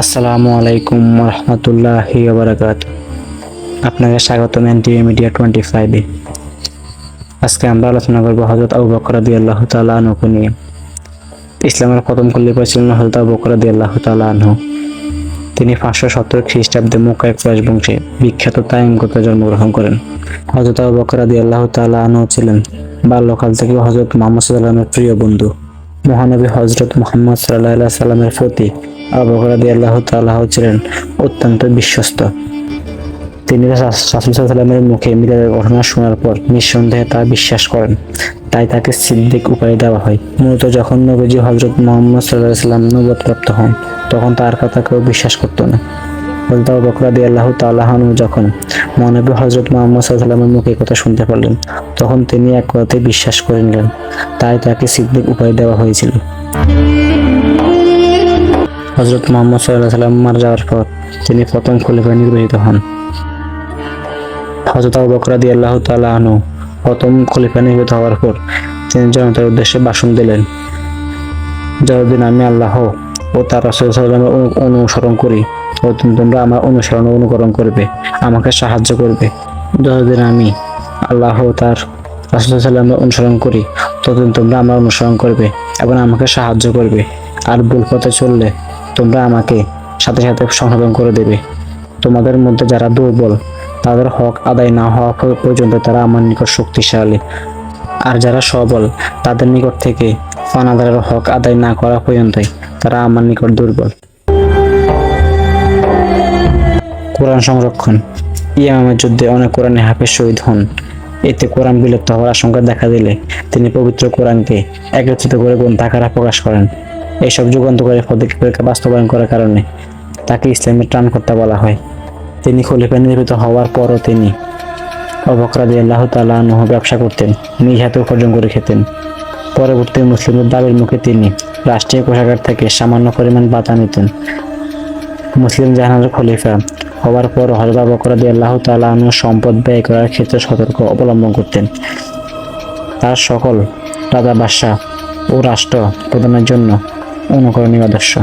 আসসালামু আলাইকুম রহমতুল্লাহি বারাকাত আপনাকে স্বাগতম এনটিভি মিডিয়া টোয়েন্টি ফাইভে আজকে আমরা আলোচনা করব হজরত আবু বকর রাদি আল্লাহ তালা আনহুকে নিয়ে। ইসলামের প্রথম খলিফা ছিলেন হজরত আবু বকর রাদি আল্লাহ তালা তিনি পাঁচশো সত্তর খ্রিস্টাব্দে মুকায় কুরাইশ বংশে বিখ্যাত তাইম গোত্রে জন্মগ্রহণ করেন। হজরত আবু বকর রাদি আল্লাহ তালা ছিলেন বাল্যকাল থেকে হজরত মোহাম্মদ সাল্লামের প্রিয় বন্ধু। মহানবী হজরত মোহাম্মদ সাল্লাহ সাল্লামের প্রতি আবু বকর আল্লাহ তাল্লাহ ছিলেন অত্যন্ত বিশ্বস্ত। তিনি সাল্লামের মুখে মিলাদের ঘটনা শোনার পর নিঃসন্দেহে তা বিশ্বাস করেন। তাই তাকে সিদ্দিক উপায় দেওয়া হয়। মূলত যখন নবীজি হজরত মোহাম্মদ সাল্লাহ সাল্লাম নবতপ্রাপ্ত হন, তখন তার কথা কেউ বিশ্বাস করতো না। হজরত আবু বকর রাদিয়াল্লাহু তাআলা আনহু যখন মহানবী হজরত মোহাম্মদ সাল্লামের মুখে কথা শুনতে পারলেন, তখন তিনি এক কথাতে বিশ্বাস করে নিলেন, তাই তাকে সিদ্দিক উপায় দেওয়া হয়েছিল। হজরত মোহাম্মদ সাল্লাহ সাল্লাম মারা যাওয়ার পর তিনি প্রথম খলিফা নির্বাচিত হন। হজরত আবু বকর রাদিয়াল্লাহু তাআলা আনহু প্রথম খলিফা নির্বাচিত হওয়ার পর তিনি জনতার উদ্দেশ্যে ভাষণ দিলেন যতদিন আমি আল্লাহ ও তার রাসূল সাল্লামের অনুসরণ করি। ততদিন তোমরা আমার অনুসরণ অনুকরণ করবে, আমাকে সাহায্য করবে। যতদিন আমি আল্লাহ ও তার রাসূল সাল্লামের অনুসরণ করি, ততদিন তোমরা আমার অনুসরণ করবে এবং আমাকে সাহায্য করবে। আর ভুল পথে চললে তোমরা আমাকে সাথে সাথে সংশোধন করে দেবে। তোমাদের মধ্যে যারা দুর্বল, তাদের হক আদায় না হওয়া পর্যন্ত তারা আমার নিকট শক্তিশালী। আর যারা সবল, তাদের নিকট থেকে ফানাদারের হক আদায় না করা পর্যন্তই তারা আমার নিকট দুর্বল। কোরআন সংরক্ষণ। ইয়ামের যুদ্ধে অনেক কোরআনে হাফেজ শহীদ হন। এতে কোরআন বিলুপ্ত হওয়ার আশঙ্কা দেখা দিলে তিনি পবিত্র কোরআনকে একত্রিত করে গ্রন্থাকারে প্রকাশ করেন। এইসব যুগান্তকারী পদক্ষেপকে বাস্তবায়ন করার কারণে তাকে ইসলামের ত্রাণকর্তা বলা হয়। তিনি খলিফা নির্বাচিত হওয়ার পরও তিনি অবকরাদি আল্লাহ তালাহ ব্যবসা করতেন নিজ হাতে উপার্জন করে খেতেন। পরবর্তী মুসলিমদের দাবির মুখে তিনি রাষ্ট্রীয় কোষাগার থেকে সামান্য পরিমাণ বাতা নিতেন। মুসলিম জাহানের খলিফা হওয়ার পর হজবা বকরাদি আল্লাহ তালাহ সম্পদ ব্যয় করার ক্ষেত্রে সতর্ক অবলম্বন করতেন। তার সকল রাজা বাদশাহ ও রাষ্ট্র প্রদানের জন্য অনুকরণীয় আদর্শ।